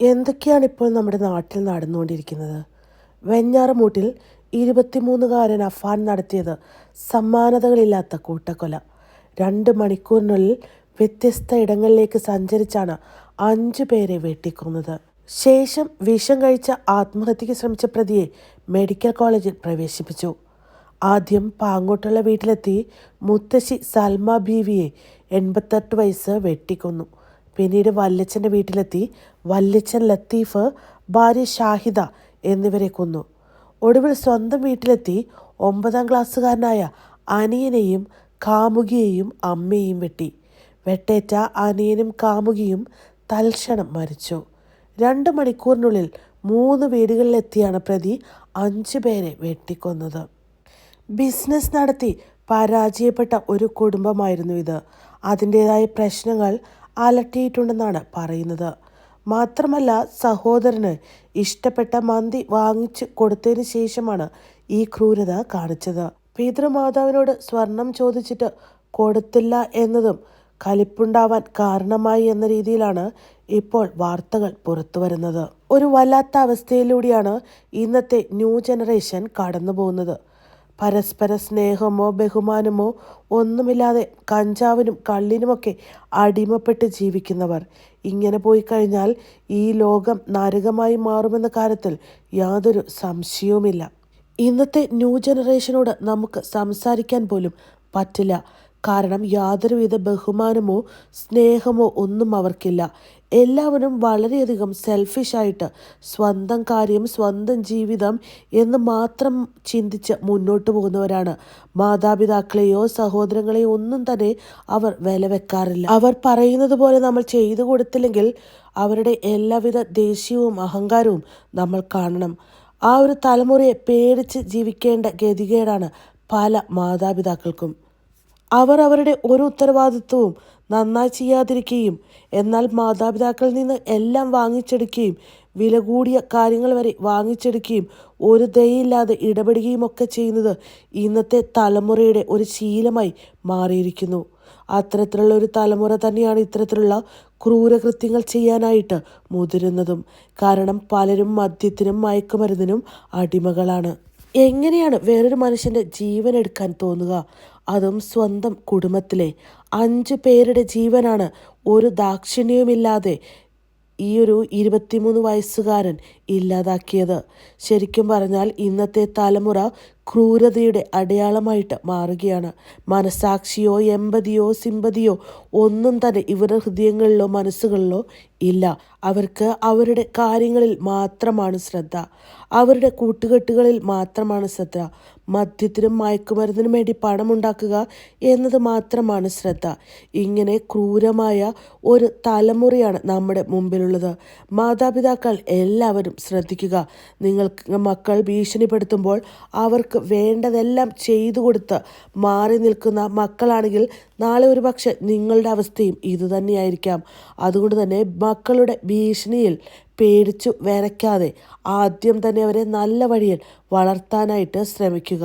എന്തൊക്കെയാണ് ഇപ്പോൾ നമ്മുടെ നാട്ടിൽ നടന്നുകൊണ്ടിരിക്കുന്നത്? വെഞ്ഞാറമൂട്ടിൽ ഇരുപത്തിമൂന്നുകാരൻ അഫാൻ നടത്തിയത് സമ്മാനതകളില്ലാത്ത കൂട്ടക്കൊല. രണ്ട് മണിക്കൂറിനുള്ളിൽ വ്യത്യസ്ത ഇടങ്ങളിലേക്ക് സഞ്ചരിച്ചാണ് അഞ്ചു പേരെ വെട്ടിക്കൊന്നത്. ശേഷം വിഷം കഴിച്ച ആത്മഹത്യയ്ക്ക് ശ്രമിച്ച പ്രതിയെ മെഡിക്കൽ കോളേജിൽ പ്രവേശിപ്പിച്ചു. ആദ്യം പാങ്ങോട്ടുള്ള വീട്ടിലെത്തി മുത്തശ്ശി സൽമ ബീവിയെ എൺപത്തെട്ട് വയസ്സ് വെട്ടിക്കൊന്നു. പിന്നീട് വല്യച്ഛന്റെ വീട്ടിലെത്തി. വല്യച്ഛൻ ലത്തീഫ് ഭാര്യ ഷാഹിദ എന്നിവരെ കൊന്നു. ഒടുവിൽ സ്വന്തം വീട്ടിലെത്തി. ഒമ്പതാം ക്ലാസ്സുകാരനായ അനിയനെയും കാമുകിയെയും അമ്മയെയും വെട്ടി. വെട്ടേറ്റ അനിയനും കാമുകിയും തൽക്ഷണം മരിച്ചു. രണ്ട് മണിക്കൂറിനുള്ളിൽ മൂന്ന് വീടുകളിലെത്തിയാണ് പ്രതി അഞ്ചു പേരെ വെട്ടിക്കൊന്നത്. ബിസിനസ് നടത്തി പരാജയപ്പെട്ട ഒരു കുടുംബമായിരുന്നു ഇത്. അതിന്റേതായ പ്രശ്നങ്ങൾ അലട്ടിയിട്ടുണ്ടെന്നാണ് പറയുന്നത്. മാത്രമല്ല സഹോദരന് ഇഷ്ടപ്പെട്ട മന്തി വാങ്ങിച്ചു കൊടുത്തതിന് ശേഷമാണ് ഈ ക്രൂരത കാണിച്ചത്. പിതൃമാതാവിനോട് സ്വർണം ചോദിച്ചിട്ട് കൊടുത്തില്ല എന്നതും കലിപ്പുണ്ടാവാൻ കാരണമായി എന്ന രീതിയിലാണ് ഇപ്പോൾ വാർത്തകൾ പുറത്തു വരുന്നത്. ഒരു വല്ലാത്ത അവസ്ഥയിലൂടെയാണ് ഇന്നത്തെ ന്യൂ ജനറേഷൻ കടന്നു പോകുന്നത് പരസ്പര സ്നേഹമോ ബഹുമാനമോ ഒന്നുമില്ലാതെ കഞ്ചാവിനും കള്ളിനുമൊക്കെ അടിമപ്പെട്ട് ജീവിക്കുന്നവർ. ഇങ്ങനെ പോയി കഴിഞ്ഞാൽ ഈ ലോകം നരകമായി മാറുമെന്ന കാര്യത്തിൽ യാതൊരു സംശയവുമില്ല. ഇന്നത്തെ ന്യൂ ജനറേഷനോട് നമുക്ക് സംസാരിക്കാൻ പോലും പറ്റില്ല. കാരണം യാതൊരുവിധ ബഹുമാനമോ സ്നേഹമോ ഒന്നും അവർക്കില്ല. എല്ലാവരും വളരെയധികം സെൽഫിഷായിട്ട് സ്വന്തം കാര്യം സ്വന്തം ജീവിതം എന്ന് മാത്രം ചിന്തിച്ച് മുന്നോട്ട് പോകുന്നവരാണ്. മാതാപിതാക്കളെയോ സഹോദരങ്ങളെയോ ഒന്നും തന്നെ അവർ വില വെക്കാറില്ല. അവർ പറയുന്നത് പോലെ നമ്മൾ ചെയ്തു കൊടുത്തില്ലെങ്കിൽ അവരുടെ എല്ലാവിധ ദേഷ്യവും അഹങ്കാരവും നമ്മൾ കാണണം. ആ ഒരു തലമുറയെ പേടിച്ച് ജീവിക്കേണ്ട ഗതികേടാണ് പല മാതാപിതാക്കൾക്കും. അവർ അവരുടെ ഒരു ഉത്തരവാദിത്വവും നന്നായി ചെയ്യാതിരിക്കുകയും എന്നാൽ മാതാപിതാക്കളിൽ നിന്ന് എല്ലാം വാങ്ങിച്ചെടുക്കുകയും വില കൂടിയ കാര്യങ്ങൾ വരെ വാങ്ങിച്ചെടുക്കുകയും ഒരു ദയയില്ലാതെ ഇടപെടുകയും ഒക്കെ ചെയ്യുന്നത് ഇന്നത്തെ തലമുറയുടെ ഒരു ശീലമായി മാറിയിരിക്കുന്നു. അത്തരത്തിലുള്ള ഒരു തലമുറ തന്നെയാണ് ഇത്തരത്തിലുള്ള ക്രൂരകൃത്യങ്ങൾ ചെയ്യാനായിട്ട് മുതിരുന്നതും. കാരണം പലരും മദ്യത്തിനും മയക്കുമരുന്നിനും അടിമകളാണ്. എങ്ങനെയാണ് വേറൊരു മനുഷ്യന്റെ ജീവൻ എടുക്കാൻ തോന്നുക? അതും സ്വന്തം കുടുംബത്തിലെ അഞ്ച് പേരുടെ ജീവനാണ്. ഒരു ദാക്ഷിണ്യവുമില്ലാതെ ഈ ഒരു ഇരുപത്തിമൂന്ന് വയസ്സുകാരൻ ഇല്ലാതാക്കിയത്. ശരിക്കും പറഞ്ഞാൽ ഇന്നത്തെ തലമുറ ക്രൂരതയുടെ അടയാളമായിട്ട് മാറുകയാണ്. മനസാക്ഷിയോ എമ്പതിയോ സിമ്പതിയോ ഒന്നും തന്നെ ഇവരുടെ ഹൃദയങ്ങളിലോ മനസ്സുകളിലോ ഇല്ല. അവർക്ക് അവരുടെ കാര്യങ്ങളിൽ മാത്രമാണ് ശ്രദ്ധ. അവരുടെ കൂട്ടുകെട്ടുകളിൽ മാത്രമാണ് ശ്രദ്ധ. മദ്യത്തിനും മയക്കുമരുന്നിനും വേണ്ടി പണമുണ്ടാക്കുക എന്നത് മാത്രമാണ് ശ്രദ്ധ. ഇങ്ങനെ ക്രൂരമായ ഒരു തലമുറയാണ് നമ്മുടെ മുമ്പിലുള്ളത്. മാതാപിതാക്കൾ എല്ലാവരും ശ്രദ്ധിക്കുക. നിങ്ങൾ മക്കൾ ഭീഷണിപ്പെടുത്തുമ്പോൾ അവർക്ക് വേണ്ടതെല്ലാം ചെയ്തു കൊടുത്ത് മാറി നിൽക്കുന്ന മക്കളാണെങ്കിൽ നാളെ ഒരു പക്ഷെ നിങ്ങളുടെ അവസ്ഥയും ഇതുതന്നെയായിരിക്കാം അതുകൊണ്ട് തന്നെ മക്കളുടെ ഭീഷണിയിൽ പേടിച്ചു വരയ്ക്കാതെ ആദ്യം തന്നെ അവരെ നല്ല വഴിയിൽ വളർത്താനായിട്ട് ശ്രമിക്കുക.